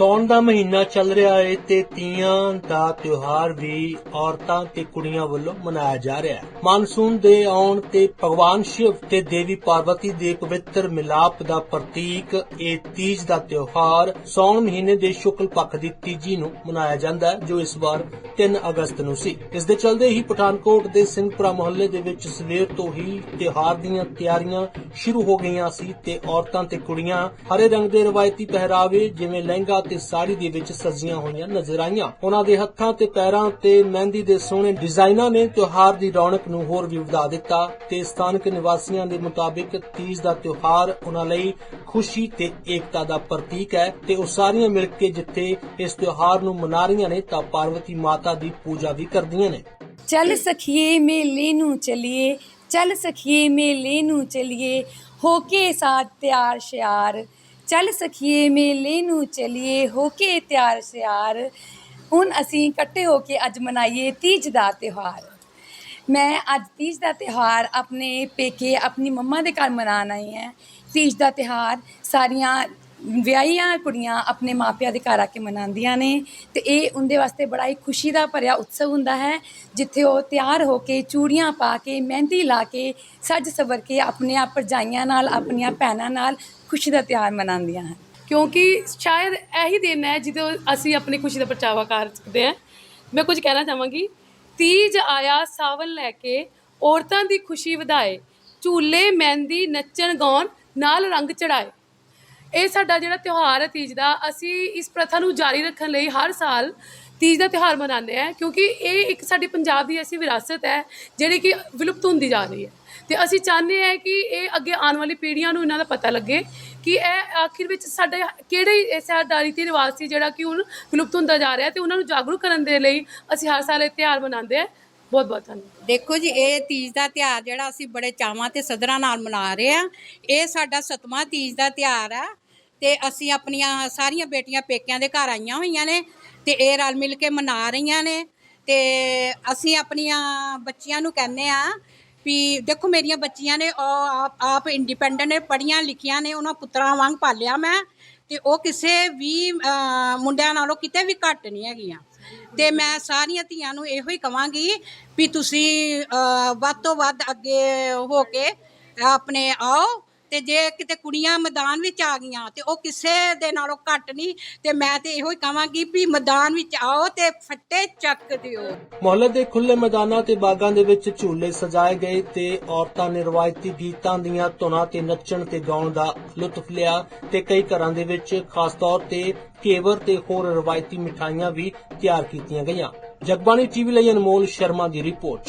ਸੌਣ ਦਾ ਮਹੀਨਾ ਚੱਲ ਰਿਹਾ ਹੈ ਤੇ ਤੀਆਂ ਦਾ ਤਿਉਹਾਰ ਵੀ ਔਰਤਾਂ ਤੇ ਕੁੜੀਆਂ ਵੱਲੋਂ ਮਨਾਇਆ ਜਾ ਰਿਹਾ ਹੈ। ਮਾਨਸੂਨ ਦੇ ਆਉਣ ਤੇ ਭਗਵਾਨ ਸ਼ਿਵ ਤੇ ਦੇਵੀ ਪਾਰਵਤੀ ਦੇ ਪਵਿੱਤਰ ਮਿਲਾਪ ਦਾ ਪ੍ਰਤੀਕ ਇਹ ਤੀਜ ਦਾ ਤਿਉਹਾਰ ਸੌਣ ਮਹੀਨੇ ਦੇ ਸ਼ੁਕਲ ਪੱਖ ਦੀ ਤੀਜੀ ਨੂੰ ਮਨਾਇਆ ਜਾਂਦਾ ਹੈ, ਜੋ ਇਸ ਵਾਰ 3 ਅਗਸਤ ਨੂੰ ਸੀ। ਇਸ ਦੇ ਚਲਦੇ ਹੀ ਪਠਾਨਕੋਟ ਦੇ ਸਿੰਘਪੁਰਾ ਮੁਹੱਲੇ ਦੇ ਵਿੱਚ ਸਵੇਰ ਤੋਂ ਹੀ ਤਿਉਹਾਰ ਦੀਆਂ ਤਿਆਰੀਆਂ ਸ਼ੁਰੂ ਹੋ ਗਈਆਂ ਸੀ ਤੇ ਔਰਤਾਂ ਤੇ ਕੁੜੀਆਂ ਹਰੇ ਰੰਗ ਦੇ ਰਵਾਇਤੀ ਪਹਿਰਾਵੇ, ਜਿਵੇਂ ਲਹਿੰਗਾ ਤੇ ਸਾੜੀ ਦੇ ਵਿੱਚ ਸਜੀਆਂ ਹੋਈਆਂ ਨਜ਼ਰ ਆਈਆਂ। ਉਹਨਾਂ ਦੇ ਹੱਥਾਂ ਤੇ ਪੈਰਾਂ ਤੇ ਮਹਿੰਦੀ ਦੇ ਸੋਹਣੇ ਡਿਜ਼ਾਈਨਾਂ ਨੇ ਤਿਉਹਾਰ ਦੀ ਰੌਣਕ ਨੂੰ ਹੋਰ ਵੀ ਵਧਾ ਦਿੱਤਾ ਤੇ ਸਥਾਨਕ ਨਿਵਾਸੀਆਂ ਦੇ ਮੁਤਾਬਿਕ ਤੀਜ ਦਾ ਤਿਉਹਾਰ ਉਹਨਾਂ ਲਈ ਖੁਸ਼ੀ ਤੇ ਏਕਤਾ ਦਾ ਪ੍ਰਤੀਕ ਹੈ ਤੇ ਉਹ ਸਾਰੀਆਂ ਮਿਲ ਕੇ ਜਿੱਥੇ ਇਸ ਤਿਉਹਾਰ ਨੂੰ ਮਨਾ ਰਹੀਆਂ ਨੇ ਤਾਂ ਪਾਰਵਤੀ ਮਾਤਾ ਦੀ ਪੂਜਾ ਵੀ ਕਰਦੀਆਂ ਨੇ। ਚੱਲ ਸਖੀਏ ਮੇਲੇ ਨੂੰ ਚਲੀਏ, ਚੱਲ ਸਖੀਏ ਮੇਲੇ ਨੂੰ ਚਲੀਏ, ਹੋ ਕੇ ਸਾਥ ਤਿਆਰ ਸ਼ਿਆਰ ਚੱਲ ਸਖੀਏ ਮੇਲੇ ਨੂੰ ਚਲੀਏ, ਹੋ ਕੇ ਤਿਆਰ ਸ਼ਿਆਰ। ਹੁਣ ਅਸੀਂ ਇਕੱਠੇ ਹੋ ਕੇ ਅੱਜ ਮਨਾਈਏ ਤੀਜ ਦਾ ਤਿਉਹਾਰ। ਮੈਂ ਅੱਜ ਤੀਜ ਦਾ ਤਿਉਹਾਰ ਆਪਣੇ ਪੇਕੇ, ਆਪਣੀ ਮੰਮਾ ਦੇ ਘਰ ਮਨਾਉਣ ਆਈ ਹਾਂ। ਤੀਜ ਦਾ ਤਿਉਹਾਰ ਸਾਰੀਆਂ ਵਿਆਹੀਆਂ ਕੁੜੀਆਂ ਆਪਣੇ ਮਾਪਿਆਂ ਦੇ ਘਰ ਆ ਕੇ ਮਨਾਉਂਦੀਆਂ ਨੇ ਤੇ ਇਹ ਉਹਦੇ ਵਾਸਤੇ ਬੜਾ ਹੀ ਖੁਸ਼ੀ ਦਾ ਭਰਿਆ ਉਤਸਵ ਹੁੰਦਾ ਹੈ, ਜਿੱਥੇ ਉਹ ਤਿਆਰ ਹੋ ਕੇ ਚੂੜੀਆਂ ਪਾ ਕੇ, ਮਹਿੰਦੀ ਲਾ ਕੇ, ਸੱਜ ਸਵਰ ਕੇ ਆਪਣੀਆਂ ਭਰਜਾਈਆਂ ਨਾਲ, ਆਪਣੀਆਂ ਭੈਣਾਂ ਨਾਲ ਖੁਸ਼ੀ ਦਾ ਤਿਉਹਾਰ ਮਨਾਉਂਦੀਆਂ ਹਨ। ਕਿਉਂਕਿ ਸ਼ਾਇਦ ਇਹੀ ਦਿਨ ਹੈ ਜਦੋਂ ਅਸੀਂ ਆਪਣੀ ਖੁਸ਼ੀ ਦਾ ਪਰਚਾਵਾ ਕਰ ਸਕਦੇ ਹਾਂ। ਮੈਂ ਕੁਝ ਕਹਿਣਾ ਚਾਹਾਂਗੀ, ਤੀਜ ਆਇਆ ਸਾਵਨ ਲੈ ਕੇ, ਔਰਤਾਂ ਦੀ ਖੁਸ਼ੀ ਵਧਾਏ, ਝੂਲੇ, ਮਹਿੰਦੀ, ਨੱਚਣ, ਗਾਉਣ, ਨਾਲ ਰੰਗ ਚੜਾਏ ਇਹ ਸਾਡਾ ਜਿਹੜਾ ਤਿਉਹਾਰ ਹੈ ਤੀਜ ਦਾ, ਅਸੀਂ ਇਸ ਪ੍ਰਥਾ ਨੂੰ ਜਾਰੀ ਰੱਖਣ ਲਈ ਹਰ ਸਾਲ ਤੀਜ ਦਾ ਤਿਉਹਾਰ ਮਨਾਉਂਦੇ ਆ ਕਿਉਂਕਿ ਇਹ ਇੱਕ ਸਾਡੀ ਪੰਜਾਬ ਦੀ ਐਸੀ ਵਿਰਾਸਤ ਹੈ ਜਿਹੜੀ ਕਿ ਵਿਲੁਪਤ ਹੁੰਦੀ ਜਾ ਰਹੀ ਹੈ। ਤੇ ਅਸੀਂ ਚਾਹੁੰਦੇ ਹਾਂ ਕਿ ਇਹ ਅੱਗੇ ਆਉਣ ਵਾਲੀ ਪੀੜ੍ਹੀਆਂ ਨੂੰ ਇਹਨਾਂ ਦਾ ਪਤਾ ਲੱਗੇ ਕਿ ਇਹ ਆਖਿਰ ਵਿੱਚ ਸਾਡੇ ਕਿਹੜੇ ਐਸਾ ਰੀਤੀ ਰਿਵਾਜ ਸੀ ਜਿਹੜਾ ਕਿ ਹੁਣ ਵਿਲੁਪਤ ਹੁੰਦਾ ਜਾ ਰਿਹਾ ਤੇ ਉਹਨਾਂ ਨੂੰ ਜਾਗਰੂਕ ਕਰਨ ਦੇ ਲਈ ਅਸੀਂ ਹਰ ਸਾਲ ਇਹ ਤਿਉਹਾਰ ਮਨਾਉਂਦੇ ਆ ਬਹੁਤ ਬਹੁਤ ਧੰਨਵਾਦ। ਦੇਖੋ ਜੀ ਇਹ ਤੀਜ ਦਾ ਤਿਉਹਾਰ ਜਿਹੜਾ ਅਸੀਂ ਬੜੇ ਚਾਵਾਂ ਤੇ ਸਦਰਾਂ ਨਾਲ ਮਨਾ ਰਹੇ ਆ ਇਹ ਸਾਡਾ ਸਤਵਾਂ ਤੀਜ ਦਾ ਤਿਉਹਾਰ ਆ ਤੇ ਅਸੀਂ ਆਪਣੀਆਂ ਸਾਰੀਆਂ ਬੇਟੀਆਂ ਪੇਕਿਆਂ ਦੇ ਘਰ ਆਈਆਂ ਹੋਈਆਂ ਨੇ ਤੇ ਇਹ ਰਲ ਮਿਲ ਕੇ ਮਨਾ ਰਹੀਆਂ ਨੇ ਤੇ ਅਸੀਂ ਆਪਣੀਆਂ ਬੱਚੀਆਂ ਨੂੰ ਕਹਿੰਦੇ ਆ ਵੀ ਦੇਖੋ ਮੇਰੀਆਂ ਬੱਚੀਆਂ ਨੇ ਉਹ ਆਪ ਆਪ ਇੰਡੀਪੈਂਡੈਂਟ ਨੇ ਪੜ੍ਹੀਆਂ ਲਿਖੀਆਂ ਨੇ ਉਹਨਾਂ ਪੁੱਤਰਾਂ ਵਾਂਗ ਪਾਲਿਆ ਮੈਂ ਤੇ ਉਹ ਕਿਸੇ ਵੀ ਅਹ, ਮੁੰਡਿਆਂ ਨਾਲੋਂ ਕਿਤੇ ਵੀ ਘੱਟ ਨਹੀਂ ਹੈਗੀਆਂ। ਤੇ ਮੈਂ ਸਾਰੀਆਂ ਧੀਆਂ ਨੂੰ ਇਹੋ ਹੀ ਕਵਾਂਗੀ ਵੀ ਤੁਸੀਂ ਵੱਧ ਤੋਂ ਵੱਧ ਅੱਗੇ ਹੋ ਕੇ ਆਪਣੇ ਆਓ ਤੇ ਜੇ ਕਿਤੇ ਕੁੜੀਆਂ ਮੈਦਾਨ ਵਿੱਚ ਆ ਗਈਆਂ ਤੇ ਉਹ ਕਿਸੇ ਦੇ ਨਾਲੋਂ ਘੱਟ ਨਹੀਂ, ਤੇ ਮੈਂ ਤੇ ਇਹੋ ਹੀ ਕਵਾਂਗੀ ਵੀ ਮੈਦਾਨ ਵਿੱਚ ਆਓ ਤੇ ਫੱਟੇ ਚੱਕ ਦਿਓ। ਮੁਹੱਲੇ ਦੇ ਖੁੱਲੇ ਮੈਦਾਨਾਂ ਤੇ ਬਾਗਾਂ ਦੇ ਵਿੱਚ ਝੂਲੇ ਸਜਾਏ ਗਏ ਤੇ ਔਰਤਾਂ ਨੇ ਰਵਾਇਤੀ ਗੀਤਾਂ ਦੀਆਂ ਧੁਨਾਂ ਤੇ ਨੱਚਣ ਤੇ ਗਾਉਣ ਦਾ ਲੁਤਫ ਲਿਆ ਤੇ ਕਈ ਘਰਾਂ ਦੇ ਵਿੱਚ ਖਾਸ ਤੌਰ ਤੇ ਕੇਵਰ ਤੇ ਹੋਰ ਰਵਾਇਤੀ ਮਿਠਾਈਆਂ ਵੀ ਤਿਆਰ ਕੀਤੀਆਂ ਗਈਆਂ। ਜਗਬਾਣੀ ਟੀਵੀ ਲਈ ਅਨਮੋਲ ਸ਼ਰਮਾ ਦੀ ਰਿਪੋਰਟ।